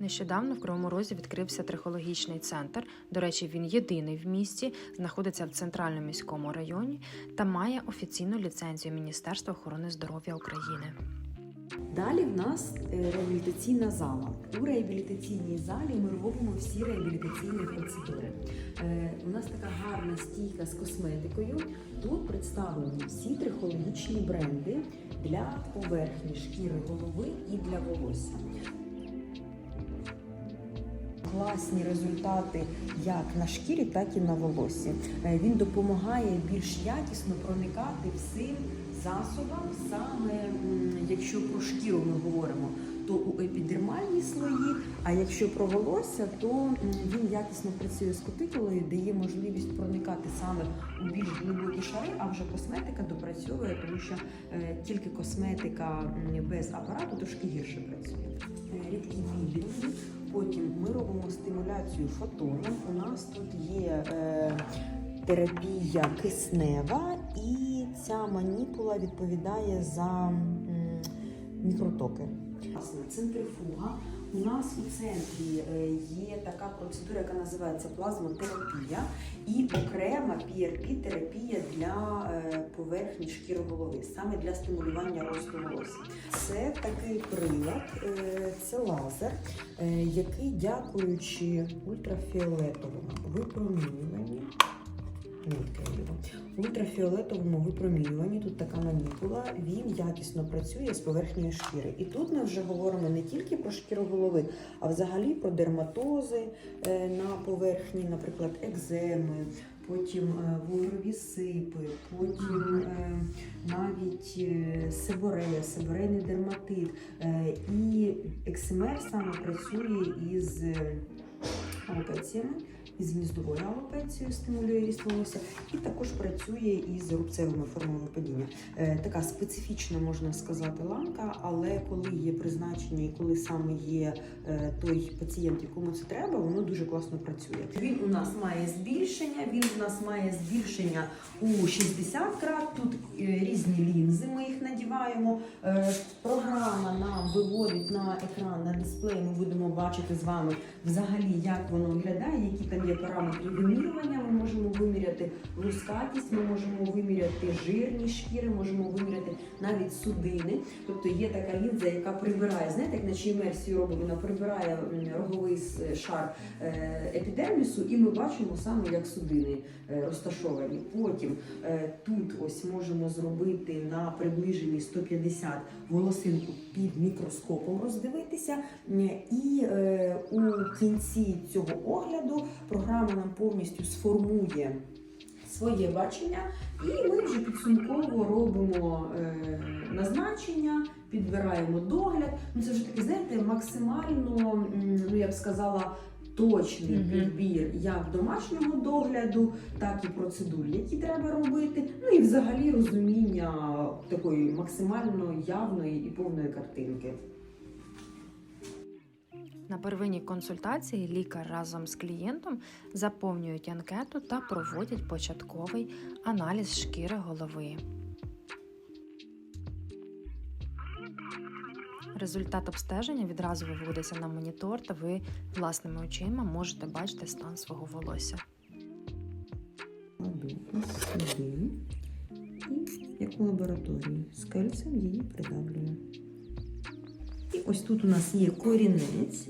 Нещодавно в Кривому Розі відкрився трихологічний центр. До речі, він єдиний в місті, знаходиться в центральному міському районі та має офіційну ліцензію Міністерства охорони здоров'я України. Далі в нас е, реабілітаційна зала. У реабілітаційній залі ми робимо всі реабілітаційні процедури. Е, У нас така гарна стійка з косметикою. Тут представлені всі трихологічні бренди для поверхні шкіри голови і для волосся. Класні результати як на шкірі, так і на волосі. Е, Він допомагає більш якісно проникати всім засобам, саме якщо про шкіру ми говоримо, то у епідермальні слої. А якщо про волосся, то він якісно працює з кутикулою, дає можливість проникати саме у більш глибокі шари, а вже косметика допрацьовує, тому що е, тільки косметика без апарату трошки гірше працює. Е, Рідкі пілінги. Потім ми робимо стимуляцію фотоном. У нас тут є е, терапія киснева, і ця маніпула відповідає за мікротоки. Центрифуга. У нас у центрі е, є така процедура, яка називається плазмотерапія, і окрема PRP-терапія для е, поверхні шкіри голови, саме для стимулювання росту волосся. Це такий прилад, е, це лазер, який, дякуючи ультрафіолетовому випромінюванню, нитка його, ультрафіолетовому випромінюванні, тут така маніпула, він якісно працює з поверхнею шкіри. І тут ми вже говоримо не тільки про шкіру голови, а взагалі про дерматози е, на поверхні, наприклад, екземи. Потім е, вугрові сипи, потім е, навіть сиборея, сиборейний дерматит. І ексемер саме працює із алопеціями, із гніздовою алопецією стимулює ріст волосся, і також працює із рубцевими формами падіння. Е, Така специфічна, можна сказати, ланка, але коли є призначення і коли саме є е, той пацієнт, якому це треба, воно дуже класно працює. Він у нас має збільшення, він у нас має збільшення у 60 крат. Тут е, різні лінзи, ми надіваємо. Е, Програма нам виводить на екран, на дисплей. Ми будемо бачити з вами взагалі, як воно виглядає, які там є параметри вимірювання. Ми можемо виміряти лускатість, ми можемо виміряти жирність шкіри, можемо виміряти навіть судини. Тобто є така лінза, яка прибирає, знаєте, як наче імерсію робить, вона прибирає роговий шар е, епідермісу, і ми бачимо саме, як судини е, розташовані. Потім тут ось можемо зробити на приближенні 150 волосинку під мікроскопом роздивитися. І е, у кінці цього огляду програма нам повністю сформує своє бачення, і ми вже підсумково робимо е, назначення, підбираємо догляд. Ну це вже таки, знаєте, максимально, ну я б сказала. Точний Мгм. підбір як домашнього догляду, так і процедур, які треба робити. Ну і взагалі розуміння такої максимально явної і повної картинки. На первинній консультації лікар разом з клієнтом заповнюють анкету та проводять початковий аналіз шкіри голови. Результат обстеження відразу виводиться на монітор, та ви власними очима можете бачити стан свого волосся. Сюди. І як у лабораторії з кальцем її придавлюю. І ось тут у нас є корінець,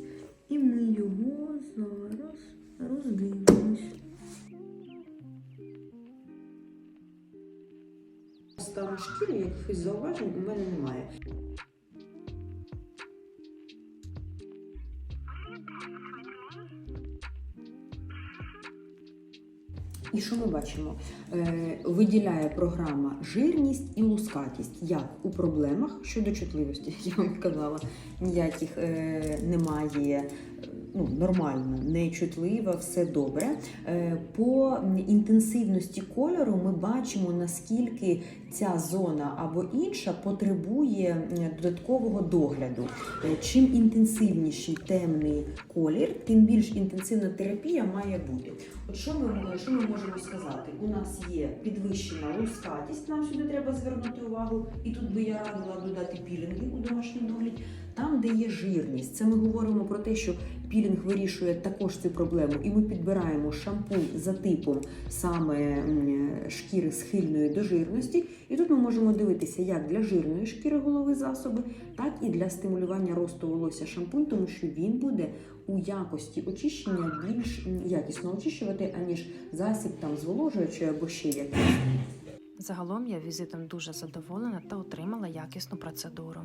і ми його зараз роздивимось. Стану шкіри, якихось зауважень у мене немає. І що ми бачимо? Е, виділяє програма жирність і лускатість, як у проблемах щодо чутливості, я вам казала, ніяких е, немає. Е, Ну, нормально, не чутлива, все добре. Е, По інтенсивності кольору ми бачимо, наскільки ця зона або інша потребує додаткового догляду. Е, Чим інтенсивніший темний колір, тим більш інтенсивна терапія має бути. От що ми, що ми можемо сказати? У нас є підвищена лускатість, нам сюди треба звернути увагу, і тут би я радила додати пілінги у домашній догляд. Там, де є жирність, це ми говоримо про те, що пілінг вирішує також цю проблему, і ми підбираємо шампунь за типом саме шкіри схильної до жирності. І тут ми можемо дивитися як для жирної шкіри голови засоби, так і для стимулювання росту волосся шампунь, тому що він буде у якості очищення більш якісно очищувати, аніж засіб там зволожуючий або ще якийсь. Загалом я візитом дуже задоволена та отримала якісну процедуру.